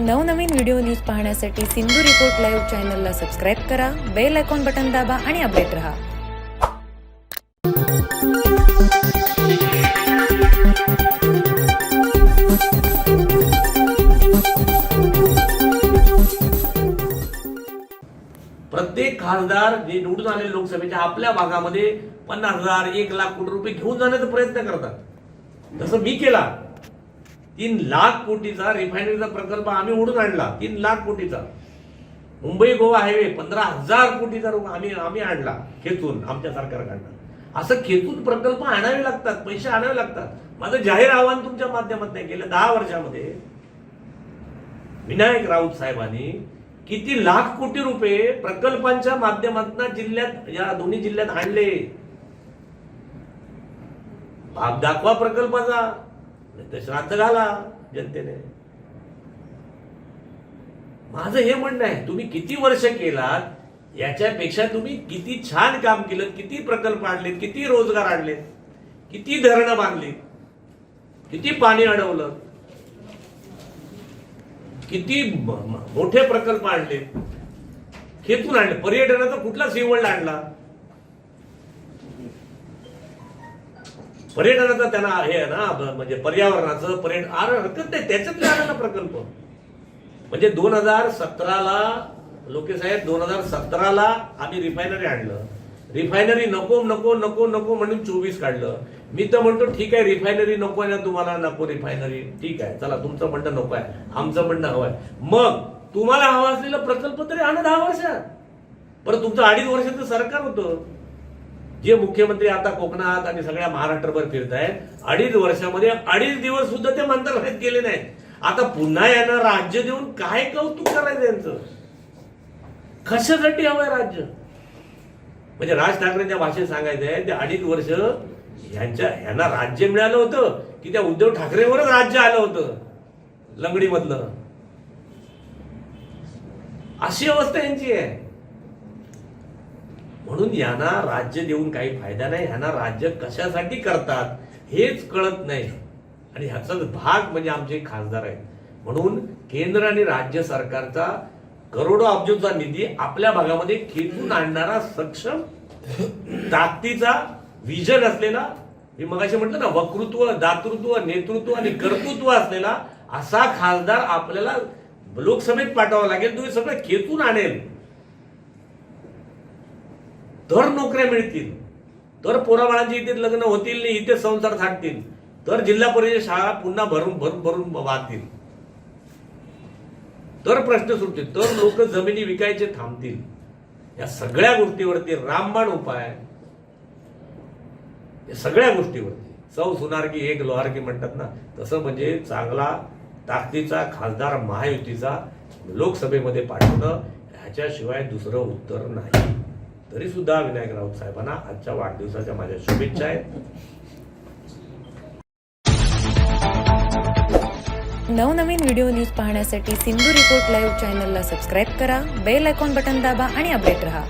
नवनवीन video news पाहण्यासाठी Sindhu report live चॅनलला सबस्क्राईब करा बेल आयकॉन बटन दाबा आणि अपडेट रहा. प्रत्येक खासदार जे निवडून आलेले लोकसभेच्या आपल्या भागामध्ये पन्नास हजार एक लाख कोटी रुपये घेऊन जाण्याचा प्रयत्न करतात. जसं मी केला तीन लाख कोटीचा रिफायनरीचा प्रकल्प आम्ही उडून आणला. तीन लाख कोटीचा. मुंबई गोवा हायवे पंधरा हजार कोटीचा रुपये आम्ही आम्ही आणला खेचून आमच्या सरकारकडनं. असं खेचून प्रकल्प आणावे लागतात पैसे आणावे लागतात. माझं जाहीर आव्हान तुमच्या माध्यमात नाही गेल्या दहा वर्षामध्ये. विनायक राऊत साहेबांनी किती लाख कोटी रुपये प्रकल्पांच्या माध्यमातून जिल्ह्यात या दोन्ही जिल्ह्यात आणले. भाग दाखवा प्रकल्पाचा. तर श्राद्ध घाला जनतेने. माझं हे म्हणणं आहे तुम्ही किती वर्ष केलात याच्यापेक्षा तुम्ही किती छान काम केलं किती प्रकल्प आणलेत किती रोजगार आणलेत किती धरणं बांधली किती पाणी अडवलं किती मोठे प्रकल्प आणले खेतून आणले पर्यटनाचा कुठला सिंहवड आणला पर्यटनाचा त्यांना हे आहे ना म्हणजे पर्यावरणाचं पर्यटन आर हरकत नाही त्याच्यातले आला ना प्रकल्प. म्हणजे दोन हजार सतराला लोकेसाहेब दोन हजार सतराला आम्ही रिफायनरी आणलं. रिफायनरी नको नको नको नको म्हणून चोवीस काढलं. मी तर म्हणतो ठीक आहे रिफायनरी नको आहे ना तुम्हाला नको रिफायनरी. ठीक आहे चला तुमचं म्हणणं नको आहे आमचं म्हणणं हवं आहे. मग तुम्हाला हवा असलेला प्रकल्प तरी आणा दहा वर्षात. परत तुमचं अडीच वर्षाचं सरकार होतं. जे मुख्यमंत्री आता कोकणात आणि सगळ्या महाराष्ट्रभर फिरत आहेत अडीच वर्षामध्ये अडीच दिवस सुद्धा ते मंत्रालयात गेले नाहीत. आता पुन्हा यांना राज्य देऊन काय कौतुक करायचं यांचं? कशासाठी हवंय राज्य? म्हणजे राज ठाकरेंच्या भाषेत सांगायचं आहे ते अडीच वर्ष यांच्या यांना राज्य मिळालं होतं की त्या उद्धव ठाकरेवरच राज्य आलं होतं लंगडीमधलं. अशी अवस्था यांची आहे. म्हणून यांना राज्य देऊन काही फायदा नाही यांना राज्य कशासाठी करतात हेच कळत नाही. आणि ह्याचाच भाग म्हणजे आमचे खासदार आहेत. म्हणून केंद्र आणि राज्य सरकारचा करोडो अब्जोचा निधी आपल्या भागामध्ये खेचून आणणारा सक्षम ताकदीचा विजन असलेला मी मगाशी म्हटलं ना वक्तृत्व दातृत्व नेतृत्व आणि कर्तृत्व असलेला असा खासदार आपल्याला लोकसभेत पाठवावा लागेल तो सगळं खेचून आणेल. तर नोकऱ्या मिळतील. तर पोराबाळांची इथे लग्न होतील नाही इथे संसार थाटतील. तर जिल्हा परिषद शाळा पुन्हा भरून भरून भरून वाहतील. तर प्रश्न सुटतील. तर लोक जमिनी विकायचे थांबतील. या सगळ्या गोष्टीवरती रामबाण उपाय या सगळ्या गोष्टीवरती. सौ सुनारकी एक लोहारकी म्हणतात ना तसं म्हणजे चांगला ताकदीचा खासदार महायुतीचा लोकसभेमध्ये पाठवणं ह्याच्याशिवाय दुसरं उत्तर नाही. तरी सुद्धा विनायक राऊत साहेबांना आजच्या वाढदिवसाच्या माझ्या शुभेच्छा आहेत. नवनवीन व्हिडिओ न्यूज पाहण्यासाठी सिंधू रिपोर्ट लाईव्ह चॅनलला सबस्क्राईब करा बेल आयकॉन बटन दाबा आणि अपडेट रहा.